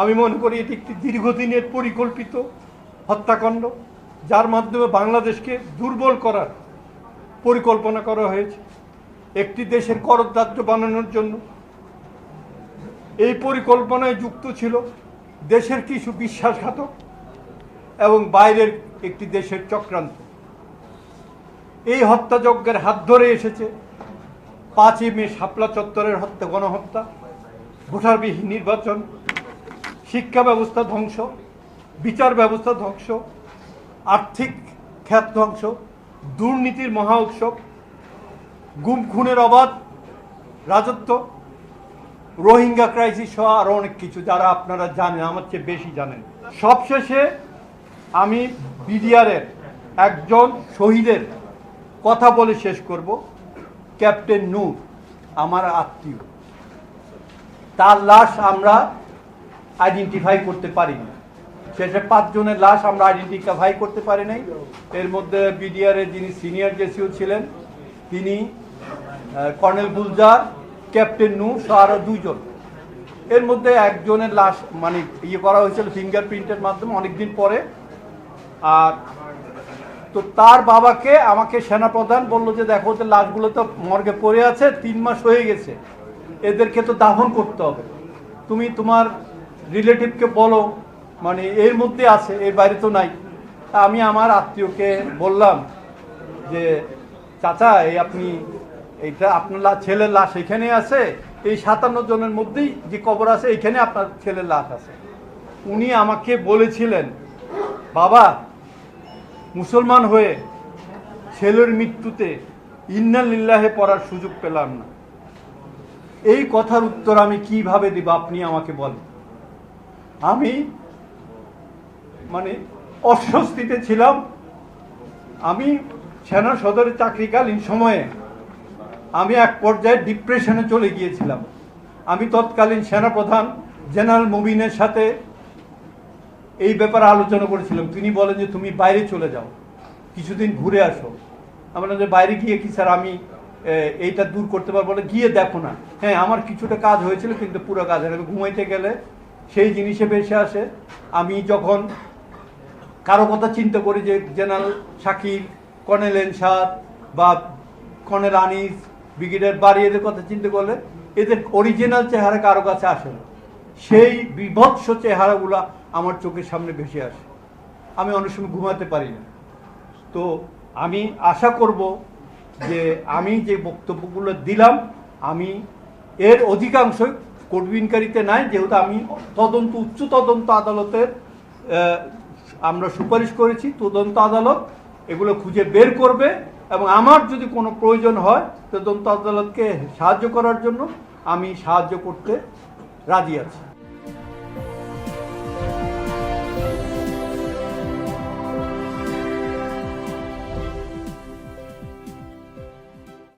আমি মনে করি এটি একটি দীর্ঘদিনের পরিকল্পিত হত্যাকাণ্ড, যার মাধ্যমে বাংলাদেশকে দুর্বল করার পরিকল্পনা করা হয়েছে। একটি দেশের করদার্য বানানোর জন্য এই পরিকল্পনায় যুক্ত ছিল দেশের কিছু বিশ্বাসঘাতক এবং বাইরের একটি দেশের চক্রান্ত। এই হত্যাযজ্ঞের হাত ধরে এসেছে পাঁচই মে শাপলা চত্বরের হত্যা, গণহত্যা, ভোটারবিহীন নির্বাচন শিক্ষা ব্যবস্থা ধ্বংস, বিচার ব্যবস্থা ধ্বংস, আর্থিক খ্যাত ধ্বংস, দুর্নীতির মহা উৎসব, গুম খুনের অবাধ, রাজত্ব, রোহিঙ্গা ক্রাইসিস সহ আরও অনেক কিছু যারা আপনারা জানেন, আমার চেয়ে বেশি জানেন। সবশেষে আমি বিডিআরের একজন শহীদের কথা বলে শেষ করব। ক্যাপ্টেন নূর, আমার আত্মীয়। তার লাশ আমরা আইডেন্টিফাই করতে পারি না শেষে পাঁচজনের লাশ আমরা আইডেন্টিফাই করতে পারি নাই। এর মধ্যে বিডিআরের যিনি সিনিয়র জেসিও ছিলেন, তিনি কর্নেল গুলজার ক্যাপ্টেন নু সহ আরও দুইজন। এর মধ্যে একজনের লাশ মানে ইয়ে করা হয়েছিল ফিঙ্গারপ্রিন্টের মাধ্যমে অনেকদিন পরে। আর তো তার বাবাকে আমাকে সেনাপ্রধান বলল যে, দেখো, ওদের লাশগুলো তো মর্গে পড়ে আছে, তিন মাস হয়ে গেছে। এদেরকে তো দাহন করতে হবে। তুমি তোমার রিলেটিভকে বলো মানে এর মধ্যে আছে, এর বাইরে তো নাই। তা আমি আমার আত্মীয়কে বললাম যে, চাচা, এই আপনি, এইটা আপনার ছেলের লাশ এখানে আছে, এই সাতান্ন জনের মধ্যেই যে কবর আছে, এখানে আপনার ছেলের লাশ আছে। উনি আমাকে বলেছিলেন, বাবা, মুসলমান হয়ে ছেলের মৃত্যুতে ইন্না লিল্লাহে পড়ার সুযোগ পেলাম না। এই কথার উত্তর আমি কীভাবে দিব, আপনি আমাকে বলেন। আমি মানে অস্বস্তিতে ছিলাম। আমি সেনা সদরে চাকরিকালীন সময়ে আমি এক পর্যায়ে ডিপ্রেশনে চলে গিয়েছিলাম। আমি তৎকালীন সেনাপ্রধান জেনারেল মুবিনের সাথে এই ব্যাপারে আলোচনা করেছিলাম। তিনি বলেন যে, তুমি বাইরে চলে যাও, কিছুদিন ঘুরে আসো। আমরা যে, বাইরে গিয়ে কি স্যার আমি এইটা দূর করতে পারব? বলে, গিয়ে দেখো না। হ্যাঁ আমার কিছুটা কাজ হয়েছিল, কিন্তু পুরো কাজ আমি ঘুমাইতে গেলে সেই জিনিসে ভেসে আসে। আমি যখন কারও কথা চিন্তা করি যে জেনারেল শাকির কর্নেল এনসাদ বা কর্নেল আনিস, ব্রিগেডিয়ার বাড়ি এদের কথা চিন্তা করলে এদের অরিজিনাল চেহারা কারও কাছে আসে না। সেই বিভৎস চেহারাগুলো আমার চোখের সামনে ভেসে আসে। আমি অনেক সময় ঘুমাতে পারি না। তো আমি আশা করব যে আমি যে বক্তব্যগুলো দিলাম, আমি এর অধিকাংশই কোর্টবিনকারীতে নাই, যেহেতু আমি তদন্ত, উচ্চ তদন্ত আদালতের আমরা সুপারিশ করেছি, তদন্ত আদালত এগুলো খুঁজে বের করবে এবং আমার যদি কোনো প্রয়োজন হয় তদন্ত আদালতকে সাহায্য করার জন্য আমি সাহায্য করতে রাজি আছি।